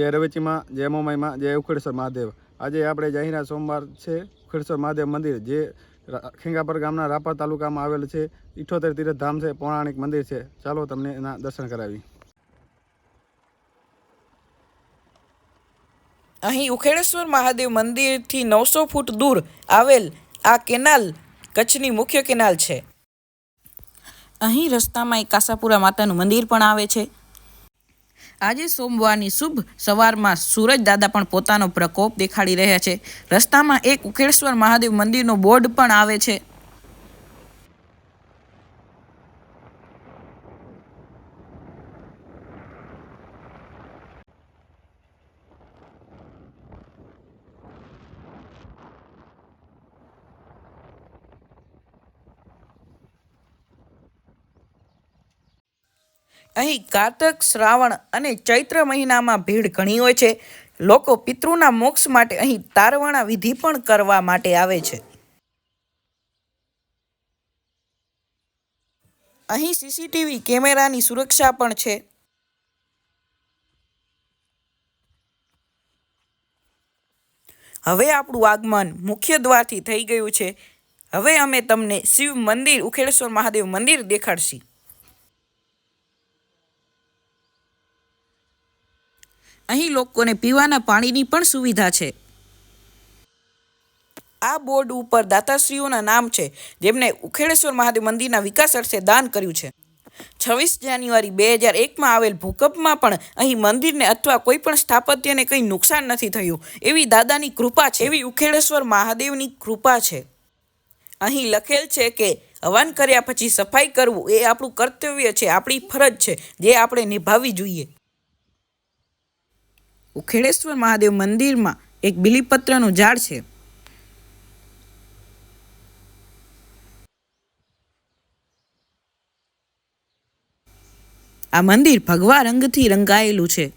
જય રવેચીમાં જય મોમાઈમાં જય ઉખડેશ્વર મહાદેવ. આજે આપણે જાહેરા સોમવાર છે ઉખડેશ્વર મહાદેવ મંદિર, જે ખેંગાપર ગામના રાપર તાલુકામાં આવેલ છે, ઇઠોતેર તીર્થધામ છે, પૌરાણિક મંદિર છે. ચાલો તમને એના દર્શન કરાવી. અહીં ઉખેડેશ્વર મહાદેવ મંદિરથી નવસો ફૂટ દૂર આવેલ આ કેનાલ કચ્છની મુખ્ય કેનાલ છે. અહીં રસ્તામાં એક કાસાપુરા માતાનું મંદિર પણ આવે છે. આજે સોમવારની શુભ સવારમાં સૂરજ દાદા પણ પોતાનો પ્રકોપ દેખાડી રહ્યા છે. રસ્તામાં એક ઉખેડેશ્વર મહાદેવ મંદિરનો બોર્ડ પણ આવે છે. અહીં કારતક, શ્રાવણ અને ચૈત્ર મહિનામાં ભીડ ઘણી હોય છે. લોકો પિતૃના મોક્ષ માટે અહીં તારવાણા વિધિ પણ કરવા માટે આવે છે. અહીં સીસીટીવી કેમેરાની સુરક્ષા પણ છે. હવે આપણું આગમન મુખ્ય દ્વારથી થઈ ગયું છે. હવે અમે તમને શિવ મંદિર, ઉખેડેશ્વર મહાદેવ મંદિર દેખાડશી. અહીં લોકોને પીવાના પાણીની પણ સુવિધા છે. આ બોર્ડ ઉપર દાતાશ્રીઓના નામ છે જેમણે ઉખેડેશ્વર મહાદેવ મંદિરના વિકાસ અર્થે દાન કર્યું છે. છવ્વીસ જાન્યુઆરી બે હજાર એકમાં આવેલ ભૂકંપમાં પણ અહીં મંદિરને અથવા કોઈ પણ સ્થાપત્યને કંઈ નુકસાન નથી થયું. એવી દાદાની કૃપા છે, એવી ઉખેડેશ્વર મહાદેવની કૃપા છે. અહીં લખેલ છે કે, હવન કર્યા પછી સફાઈ કરવું એ આપણું કર્તવ્ય છે, આપણી ફરજ છે, જે આપણે નિભાવવી જોઈએ. ઉખેડેશ્વર મહાદેવ મંદિરમાં એક બિલીપત્રનું ઝાડ છે. આ મંદિર ભગવા રંગથી રંગાયેલું છે.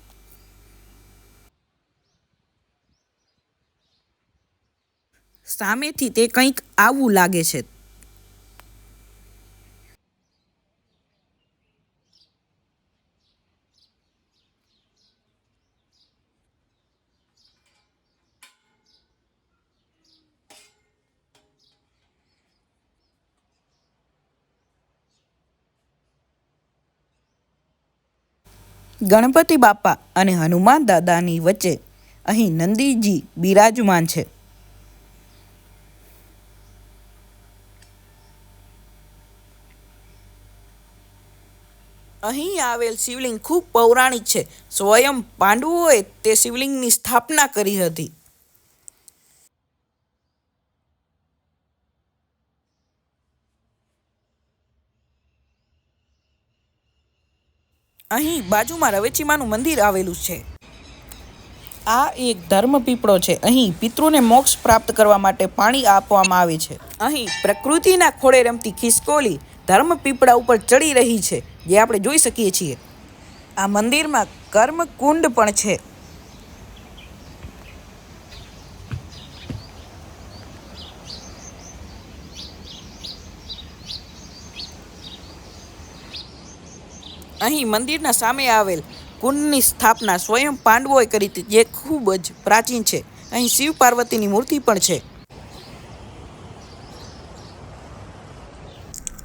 સામેથી તે કંઈક આવું લાગે છે. ગણપતિ બાપા અને હનુમાન દાદાની વચ્ચે અહીં નંદીજી બિરાજમાન છે. અહીં આવેલ શિવલિંગ ખૂબ પૌરાણિક છે. સ્વયં પાંડવોએ તે શિવલિંગની સ્થાપના કરી હતી. અહીં બાજુમાં રવેચીમાનું મંદિર આવેલું છે. આ એક ધર્મ પીપળો છે. અહીં પિતૃને મોક્ષ પ્રાપ્ત કરવા માટે પાણી આપવામાં આવે છે. અહીં પ્રકૃતિના ખોળે રમતી ખિસકોલી ધર્મ પીપળા ઉપર ચડી રહી છે, જે આપણે જોઈ શકીએ છીએ. આ મંદિરમાં કર્મકુંડ પણ છે. અહીં મંદિરના સામે આવેલ કુંડની સ્થાપના સ્વયં પાંડવોએ કરી હતી, જે ખૂબ જ પ્રાચીન છે. અહીં શિવ પાર્વતીની મૂર્તિ પણ છે.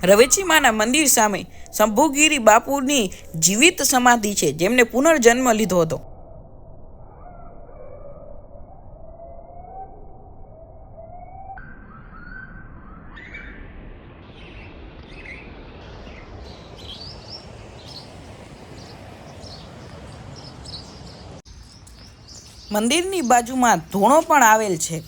રવેચીમાના મંદિર સામે શંભુગીરી બાપુની જીવિત સમાધિ છે, જેમને પુનર્જન્મ લીધો હતો. મંદિરની બાજુમાં ધૂણો પણ આવેલ છે.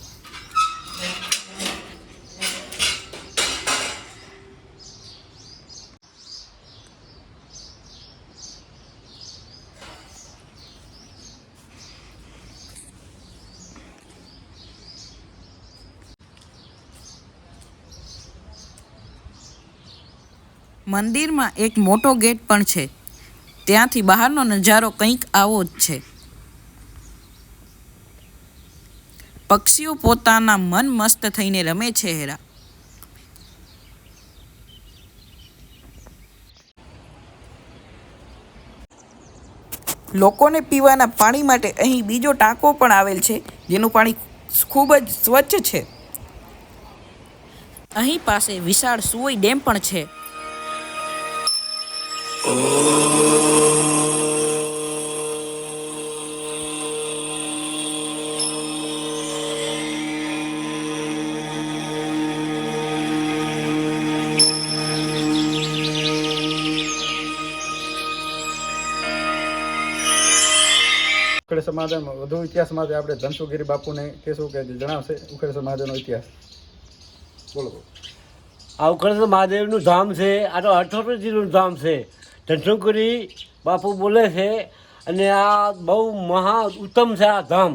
મંદિરમાં એક મોટો ગેટ પણ છે. ત્યાંથી બહારનો નજારો કંઈક આવો જ છે. પક્ષીઓ પોતાના મન મસ્ત થઈને રમે છે હેરા. લોકોને પીવાના પાણી માટે અહીં બીજો ટાંકો પણ આવેલ છે, જેનું પાણી ખૂબ જ સ્વચ્છ છે. અહીં પાસે વિશાળ સુવઈ ડેમ પણ છે. ઉખડેશ્વર સમાધાનમાં વધુ ઇતિહાસ માટે આપણે ધનસુગીરી બાપુને કે જે જણાવશે ઉખેડ સમાધાનનો ઇતિહાસ. બોલો બોલો. આ ઉખેડ મહાદેવનું ધામ છે, આ તો અઠોતેરજીનું ધામ છે. ધનસુગીરી બાપુ બોલે છે અને આ બહુ મહા ઉત્તમ છે આ ધામ.